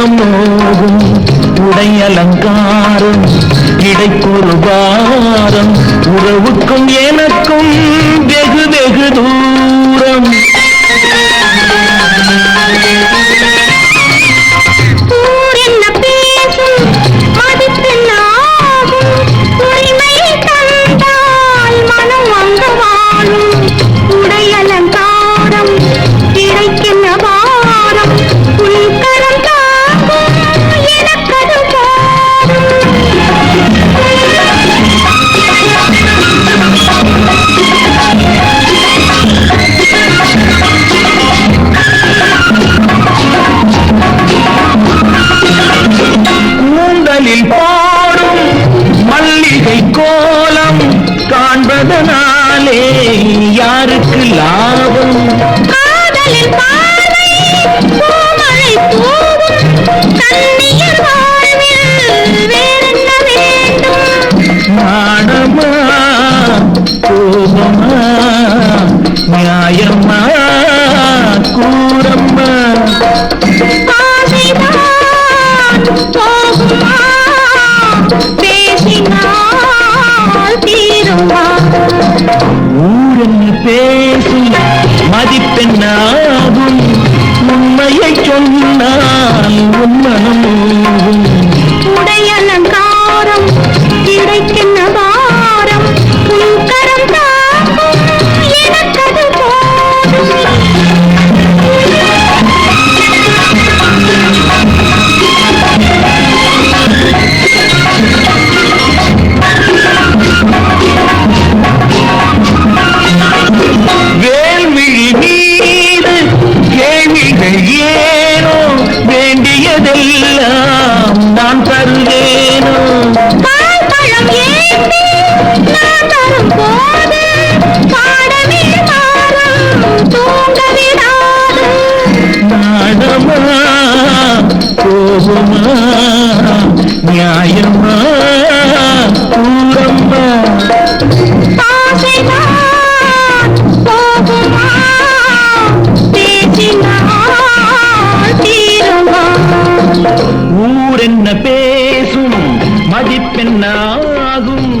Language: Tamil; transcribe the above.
மனம் நோகும் உடை அலங்காரம் இடைக்கொரு உறவுக்கும் எனக்கும் காண்பதனாலே யாருக்கு லாபம்? காதலின் பார்வை பூமழை தூவும் கண்ணியர் வாழ்வில் வேறென்ன வேண்டும்? நாணமா கோபமா நியாயமா? நான் தருவேனோ? பால் பழம் ஏந்தி நான் வரும்போது பாடமே மாறும் தூங்க விடாது நாடமா? கோபமா? நியாயமா? கூறம்மா ஆசைதான் போகுமா பேசினால் தீருமா? ஊரென்ன பேசும்? மதிப்பெண்ணாகும்.